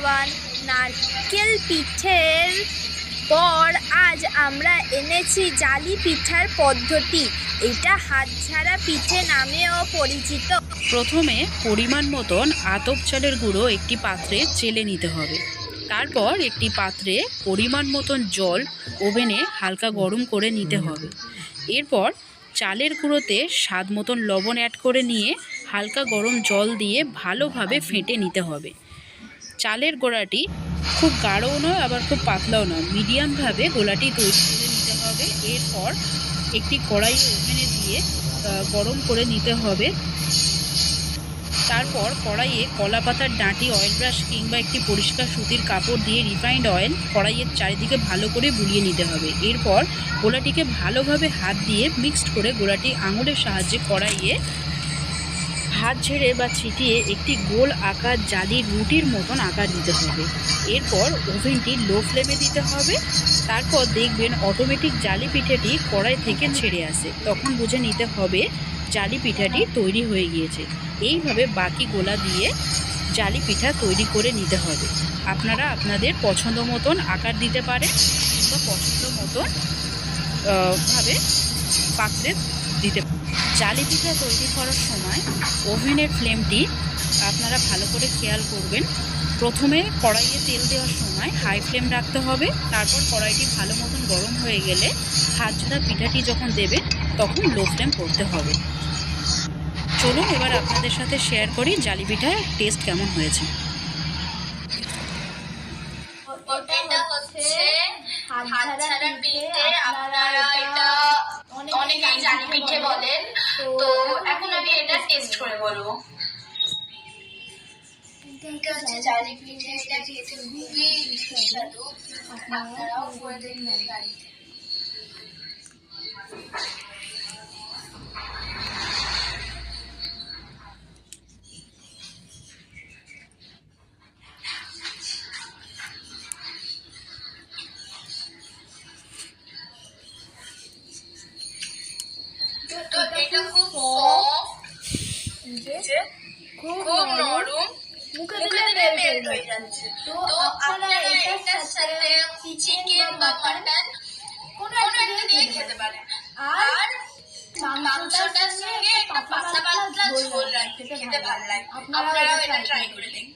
Everyone নারকেল পিঠের পর আজ আমরা এনেছি জালি পিঠার পদ্ধতি। এটা হাতঝাড়া পিঠে নামেও পরিচিত। প্রথমে পরিমাণ মতন আতপ চালের গুঁড়ো একটি পাত্রে চেলে নিতে হবে। তারপর একটি পাত্রে পরিমাণ মতন জল ওভেনে হালকা গরম করে নিতে হবে। এরপর চালের গুঁড়োতে স্বাদ মতন লবণ অ্যাড করে নিয়ে হালকা গরম জল দিয়ে ভালোভাবে ফেটে নিতে হবে। চালের গোড়াটি খুব গাঢ়ও নয়, আবার খুব পাতলাও নয়। মিডিয়ামভাবে গোলাটি তৈরি করে নিতে হবে। এরপর একটি কড়াই ওভেনে দিয়ে গরম করে নিতে হবে। তারপর কড়াইয়ে কলা পাতার ডাঁটি, অয়েল ব্রাশ কিংবা একটি পরিষ্কার সুতির কাপড় দিয়ে রিফাইন্ড অয়েল কড়াইয়ের চারিদিকে ভালো করে বুলিয়ে নিতে হবে। এরপর গোলাটিকে ভালোভাবে হাত দিয়ে মিক্সড করে গোলাটি আঙুলের সাহায্যে কড়াইয়ে হাত ঝেড়ে বা ছিটিয়ে একটি গোল আকার জালির রুটির মতন আকার দিতে হবে। এরপর ওভেনটি লো ফ্লেমে দিতে হবে। তারপর দেখবেন অটোমেটিক জালি পিঠাটি কড়াই থেকে ছেড়ে আসে। তখন বুঝে নিতে হবে জালি পিঠাটি তৈরি হয়ে গিয়েছে। এইভাবে বাকি গোলা দিয়ে জালি পিঠা তৈরি করে নিতে হবে। আপনারা আপনাদের পছন্দ মতন আকার দিতে পারেন বা পছন্দ মতন ভাবে পাত্রে দিতে জালি পিঠা তৈরি করার সময় ওভেনের ফ্লেমটি আপনারা ভালো করে খেয়াল করবেন। প্রথমে কড়াইয়ে তেল দেওয়ার সময় হাই ফ্লেম রাখতে হবে। তারপর কড়াইটি ভালো মতন গরম হয়ে গেলে হাত ছাড়া পিঠাটি যখন দেবেন তখন লো ফ্লেম করতে হবে। চলুন, এবার আপনাদের সাথে শেয়ার করি জালি পিঠার টেস্ট কেমন হয়েছে। হচ্ছে হাতছাড়া পিঠে। আপনারা এটা অনেকেই জানি পিঠে বলেন তো এখন আমি এটা টেস্ট করে বলব। এটা হচ্ছে জালি পিঠে এটা খেতে খুবই সুস্বাদু। আপনারাও করে দিন বাড়িতে খুব নরম মুখে দিলে মেল্ট হয়ে যাচ্ছে তো আপনারা এটার সাথে চিকেন বা মাটন কোনো একটা দিয়ে খেতে পারেন আর মাংসটার সঙ্গে একটা পাতলা পাতলা ঝোল রাখতে খেতে ভালো লাগে আপনারাও এটা ট্রাই করে দেখবেন।